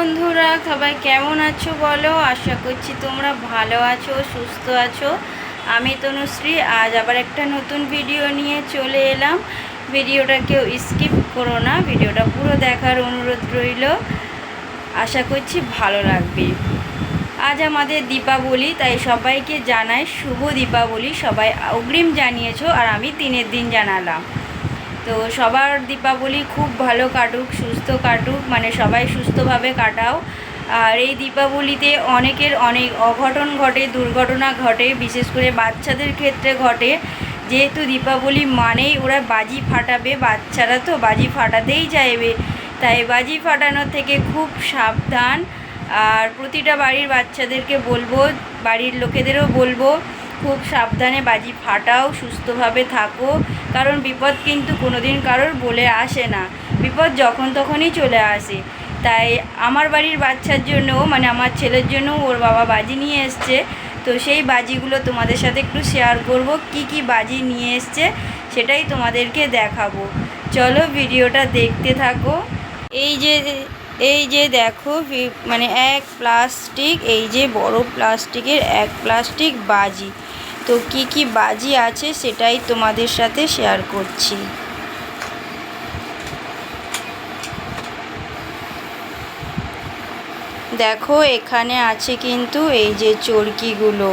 বন্ধুরা, সবাই কেমন আছো বলো? আশা করছি তোমরা ভালো আছো, সুস্থ আছো। আমি তনুশ্রী, আজ আবার একটা নতুন ভিডিও নিয়ে চলে এলাম। ভিডিওটা কেউ স্কিপ করো না ভিডিওটা পুরো দেখার অনুরোধ রইল। আশা করছি ভালো লাগবে। আজ আমাদের দীপাবলি, তাই সবাইকে জানাই শুভ দীপাবলি। সবাই অগ্রিম জানিয়েছো আর আমি তিনের দিন জানালাম। তো সবার দীপাবলি খুব ভালো কাটুক, সুস্থ কাটুক মানে সবাই সুস্থভাবে কাটাও। আর এই দীপাবলিতে অনেকের অনেক অঘটন ঘটে, দুর্ঘটনা ঘটে, বিশেষ করে বাচ্চাদের ক্ষেত্রে ঘটে। যেহেতু দীপাবলি মানেই ওরা বাজি ফাটাবে, বাচ্চারা তো বাজি ফাটাতেই চাইবে। তাই বাজি ফাটানোর থেকে খুব সাবধান। আর প্রতিটা বাড়ির বাচ্চাদেরকে বলব, বাড়ির লোকেদেরও বলব খুব সাবধানে বাজি ফাটাও, সুস্থভাবে থাকো, কারণ বিপদ কিন্তু কোনোদিন কারোর বলে আসে না। বিপদ যখন তখনই চলে আসে। তাই আমার বাড়ির বাচ্চার জন্য মানে আমার ছেলের জন্য ওর বাবা বাজি নিয়ে এসছে। তো সেই বাজিগুলো তোমাদের সাথে একটু শেয়ার করব, কি কি বাজি নিয়ে এসছে সেটাই তোমাদেরকে দেখাবো। চলো ভিডিওটা দেখতে থাকো। এই যে এই যে দেখো মানে এক প্লাস্টিক, এই যে বড় প্লাস্টিকের এক প্লাস্টিক বাজি। তো কি কি বাজি আছে সেটাই তোমাদের সাথে শেয়ার করছি। দেখো, এখানে আছে কিন্তু এই যে চরকিগুলো।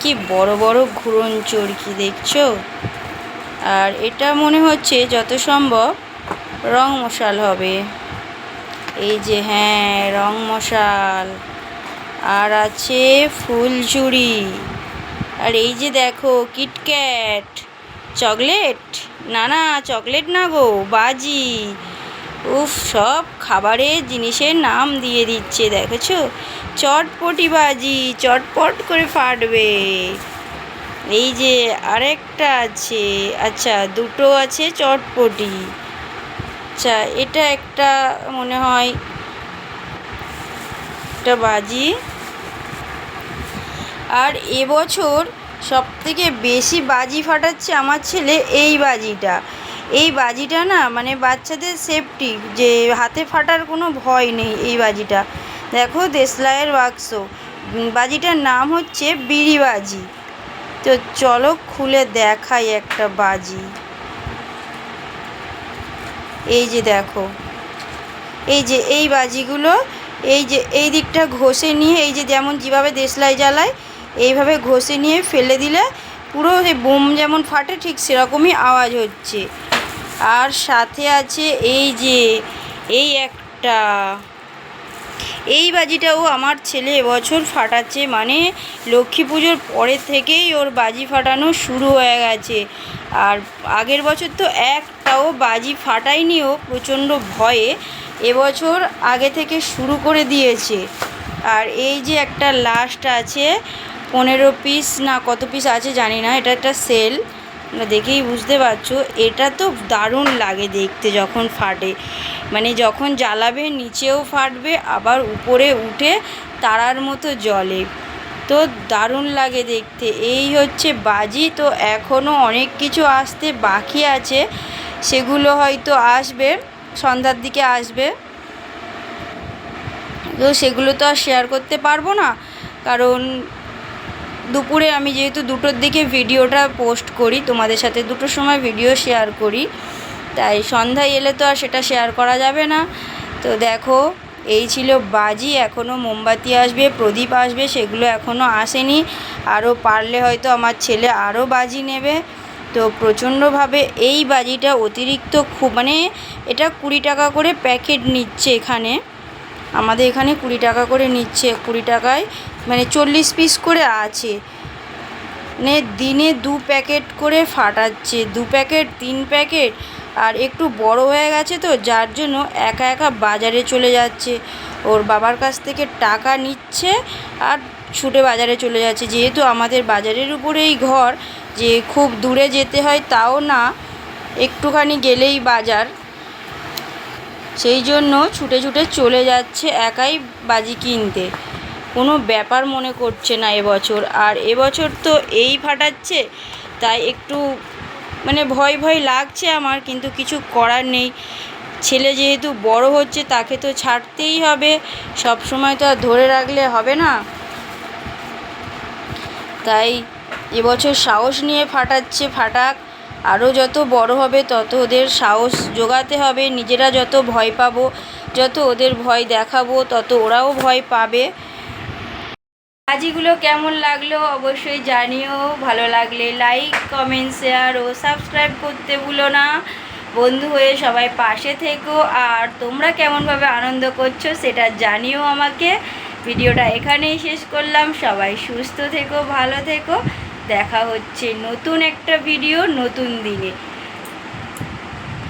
কি বড় বড় ঘুরন চরকি, দেখছ? আর এটা মনে হচ্ছে যত সম্ভব রং মশাল হবে। এই যে হ্যাঁ রং মশাল। আর আছে ফুলঝুরি। আর এই যে দেখো কিটক্যাট চকলেট না না চকলেট না গো, বাজি। উফ, সব খাবারের জিনিসের নাম দিয়ে দিচ্ছে, দেখেছ? চটপটি বাজি, চটপট করে ফাটবে। এই যে আরেকটা আছে আচ্ছা দুটো আছে চটপটি। আচ্ছা এটা একটা মনে হয় একটা বাজি। আর এবছর সব থেকে বেশি বাজি ফাটাচ্ছে আমার ছেলে এই বাজিটা। এই বাজিটা না মানে বাচ্চাদের সেফটি যে হাতে ফাটার কোনো ভয় নেই এই বাজিটা। দেখো দেশলাইয়ের বাক্স। বাজিটার নাম হচ্ছে বিড়ি বাজি। তো চলো খুলে দেখাই একটা বাজি। এই যে দেখো। এই যে এই বাজিগুলো, এই যে এই দিকটা ঘষে নিয়ে, এই যে যেমন যেভাবে দেশলাই জ্বালায় এইভাবে ঘষে নিয়ে ফেলে দিলে পুরো সেই বোম যেমন ফাটে, ঠিক সেরকমই আওয়াজ হচ্ছে। আর সাথে আছে এই যে, এই একটা। এই বাজিটাও আমার ছেলে এবছর ফাটাচ্ছে মানে লক্ষ্মী পুজোর পরের থেকেই ওর বাজি ফাটানো শুরু হয়ে গেছে। আর আগের বছর তো একটাও বাজি ফাটায়নি ও প্রচণ্ড ভয়ে, এবছর আগে থেকে শুরু করে দিয়েছে। আর এই যে একটা লাস্ট আছে পনেরো পিস না কত পিস আছে জানি না, এটা একটা সেল দেখেই বুঝতে পারছ, এটা তো দারুণ লাগে দেখতে যখন ফাটে। মানে যখন জ্বালাবে, নিচেও ফাটবে, আবার উপরে উঠে তারার মতো জলে তো দারুণ লাগে দেখতে। এই হচ্ছে বাজি, তো এখনও অনেক কিছু আসতে বাকি আছে। সেগুলো হয়তো আসবে, সন্ধ্যার দিকে আসবে। তো সেগুলো তো আর শেয়ার করতে পারব না, কারণ দুপুরে আমি যেহেতু দুটোর দিকে ভিডিওটা পোস্ট করি, তোমাদের সাথে দুটোর সময় ভিডিও শেয়ার করি, তাই সন্ধ্যায় এলে তো আর সেটা শেয়ার করা যাবে না। তো দেখো, এই ছিল বাজি এখনও মোমবাতি আসবে, প্রদীপ আসবে, সেগুলো এখনও আসেনি। আরও পারলে হয়তো আমার ছেলে আরও বাজি নেবে। তো প্রচণ্ডভাবে এই বাজিটা অতিরিক্ত খুব মানে এটা কুড়ি টাকা করে প্যাকেট নিচ্ছে এখানে। আমাদের এখানে কুড়ি টাকা করে নিচ্ছে। কুড়ি টাকায় মানে চল্লিশ পিস করে আছে। মানে দিনে দু প্যাকেট করে ফাটাচ্ছে। দু প্যাকেট, তিন প্যাকেট, আর একটু বড় হয়ে গেছে তো, যার জন্য একা একা বাজারে চলে যাচ্ছে। ওর বাবার কাছ থেকে টাকা নিচ্ছে আর ছুটে বাজারে চলে যাচ্ছে। যেহেতু আমাদের বাজারের উপরেই ঘর, যে খুব দূরে যেতে হয় তাও না, একটুখানি গেলেই বাজার। সেই জন্য ছুটে ছুটে চলে যাচ্ছে একাই বাজি কিনতে। কোনো ব্যাপার মনে করছে না এবছর। আর এবছর তো এই ফাটাচ্ছে, তাই একটু মানে ভয় ভয় লাগছে আমার, কিন্তু কিছু করার নেই। ছেলে যেহেতু বড় হচ্ছে, তাকে তো ছাড়তেই হবে। সব সময় তো আর ধরে রাখলে হবে না। তাই এবছর সাহস নিয়ে ফাটাচ্ছে ফাটাক। আরও যত বড় হবে, তত ওদের সাহস জোগাতে হবে। নিজেরা যত ভয় পাবো, যত ওদের ভয় দেখাবো, তত ওরাও ভয় পাবে। আজিগুলো কেমন লাগল অবশ্যই জানিও। ভালো লাগলে লাইক কমেন্ট শেয়ার ও সাবস্ক্রাইব করতে ভুলো না। বন্ধু হয়ে সবাই পাশে থেকো। আর তোমরা কেমনভাবে আনন্দ করছ সেটা জানিও আমাকে। ভিডিওটা এখানেই শেষ করলাম। সবাই সুস্থ থেকো, ভালো থেকো। দেখা হচ্ছে নতুন একটা ভিডিও নতুন দিনে।